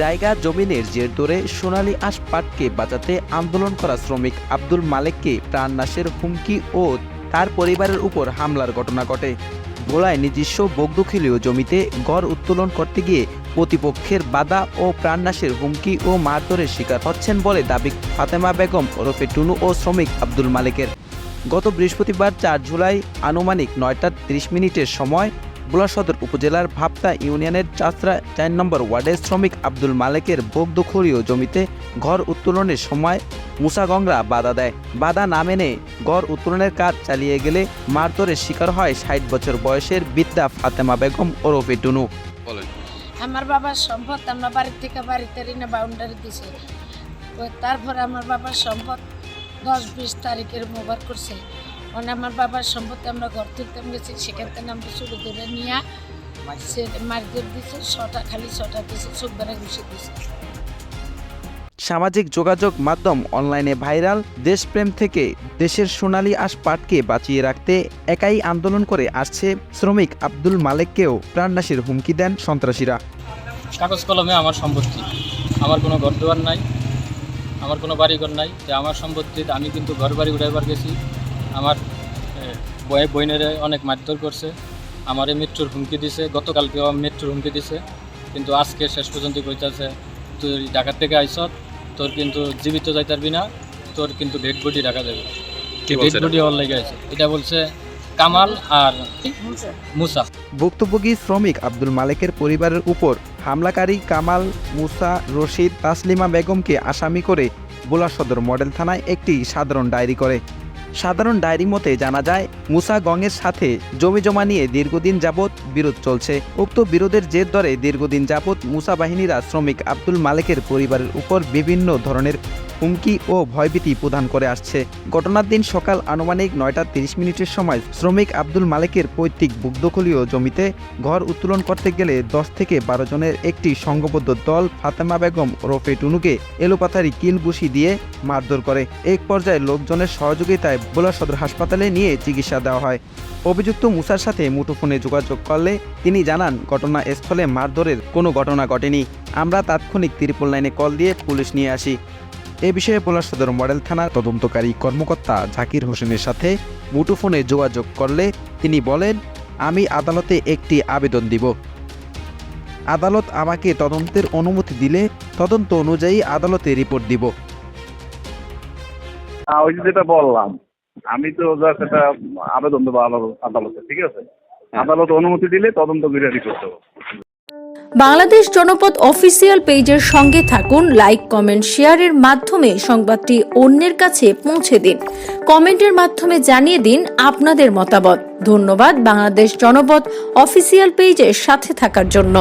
জায়গা জমিনের জের ধরে সোনালী আঁশ পাটকে বাঁচাতে আন্দোলন করা শ্রমিক আব্দুল মালেককে প্রাণনাশের হুমকি ও তার পরিবারের উপর হামলার ঘটনা ঘটে। গোলায় নিজস্ব বগদখলীয় জমিতে গড় উত্তোলন করতে গিয়ে প্রতিপক্ষের বাধা ও প্রাণনাশের হুমকি ও মারধরের শিকার হচ্ছেন বলে দাবি ফাতেমা বেগম, ওরফে টুনু ও শ্রমিক আব্দুল মালেকের। গত বৃহস্পতিবার চার জুলাই আনুমানিক নয়টা ত্রিশ মিনিটের সময় ভোলা সদর উপজেলার ভাপ্তা ইউনিয়নের চাষরা চার নম্বর ওয়ার্ডের শ্রমিক আব্দুল মালেকের বগদখলীয় জমিতে ঘর উত্তোলনের সময় মুসা মুসাগংরা বাধা দেয়। বাধা না মেনে গড় উত্তোলনের কাজ চালিয়ে গেলে মারধরের শিকার হয় ষাট বছর বয়সের বিদ্যা ফাতেমা বেগম ওরফে টুনু। বলেন। আমার বাবার সম্পদ আমরা বাড়ির থেকে বাড়িতে ঋণে বাউন্ডারি দিছে। তারপরে আমার বাবার সম্পদ দশ বিশ তারিখের মোবার করছে। মানে আমার বাবার সম্পদে আমরা ঘর তুলতে গেছি সেখান থেকে আমরা শুরু ধরে নিয়ে ছটা খালি ছটা চোখ বেড়া ঘুষে সামাজিক যোগাযোগ মাধ্যম অনলাইনে ভাইরাল দেশপ্রেম থেকে দেশের সোনালী আশ পাটকে বাঁচিয়ে রাখতে একাই আন্দোলন করে আসছে শ্রমিক আব্দুল মালেককেও প্রাণনাশের হুমকি দেন সন্ত্রাসীরা। কাগজ কলমে আমার সম্পত্তি। আমার কোনো ঘর দুয়ার নাই আমার কোনো বাড়িঘর নাই যে আমার সম্পত্তিতে আমি কিন্তু ঘর বাড়ি উঠাইবার গেছি। আমার বয়ে বইনেরে অনেক মারধর করছে। আমারে মৃত্যুর হুমকি দিছে। গতকালকেও মৃত্যুর হুমকি দিছে। কিন্তু আজকে শেষ পর্যন্ত কইতাছে তুই ঢাকার থেকে আইসত তোর কিন্তু জীবিত যাইতে পারবি না তোর কিন্তু ডেড বডি রাখা যাবে। ডেড বডি হওয়ার লেগে আছে। এটা বলছে কামাল আর মুসা। ভুক্তভোগী শ্রমিক আব্দুল মালেকের পরিবারের উপর হামলাকারী কামাল মুসা রশিদ তাসলিমা বেগমকে আসামি করে বোলা সদর মডেল থানায় একটি সাধারণ ডায়েরি করে। সাধারণ ডায়েরি মতে জানা যায়, মুসা গংয়ের সাথে জমি জমা নিয়ে দীর্ঘদিন যাবৎ বিরোধ চলছে। উক্ত বিরোধের জের ধরে দীর্ঘদিন যাবৎ মুসা বাহিনীরা শ্রমিক আব্দুল মালেকের পরিবারের উপর বিভিন্ন ধরনের হুমকি ও ভয়ভীতি প্রদান করে আসছে। ঘটনার দিন সকাল আনুমানিক নয়টা তিরিশ মিনিটের সময় শ্রমিক আব্দুল মালেকের পৈতৃক বুকদখলীয় জমিতে ঘর উত্তোলন করতে গেলে দশ থেকে বারো জনের একটি সংঘবদ্ধ দল ফাতেমা বেগম ওরফে টুনুকে এলোপাথারি কিল দিয়ে মারধর করে। এক পর্যায়ে লোকজনের সহযোগিতায় বোলা সদর হাসপাতালে নিয়ে চিকিৎসা দেওয়া হয়। অভিযুক্ত মুসার সাথে মুঠোফোনে যোগাযোগ করলে তিনি জানান, ঘটনাস্থলে মারধরের কোনো ঘটনা ঘটেনি। আমরা তাৎক্ষণিক ত্রিপল লাইনে কল দিয়ে পুলিশ নিয়ে আসি। এ বিষয়ে ভোলা সদর মডেল থানার তদন্তকারী কর্মকর্তা জাকির হোসেনের সাথে মুঠোফোনে যোগাযোগ করলে তিনি বলেন আমি আদালতে একটি আবেদন দিব। আদালত আমাকে তদন্তের অনুমতি দিলে তদন্ত অনুযায়ী আদালতে রিপোর্ট দিব। হ্যাঁ, ওই যেটা বললাম আমি তো জাস্ট একটা আবেদন দেবো আদালতে ঠিক আছে? আদালত অনুমতি দিলে তদন্ত করে রিপোর্ট দেবো। বাংলাদেশ জনপদ অফিসিয়াল পেজের সঙ্গে থাকুন, লাইক, কমেন্ট, শেয়ারের মাধ্যমে সংবাদটি অন্যের কাছে পৌঁছে দিন। কমেন্টের মাধ্যমে জানিয়ে দিন আপনাদের মতামত। ধন্যবাদ বাংলাদেশ জনপদ অফিসিয়াল পেজের সাথে থাকার জন্য।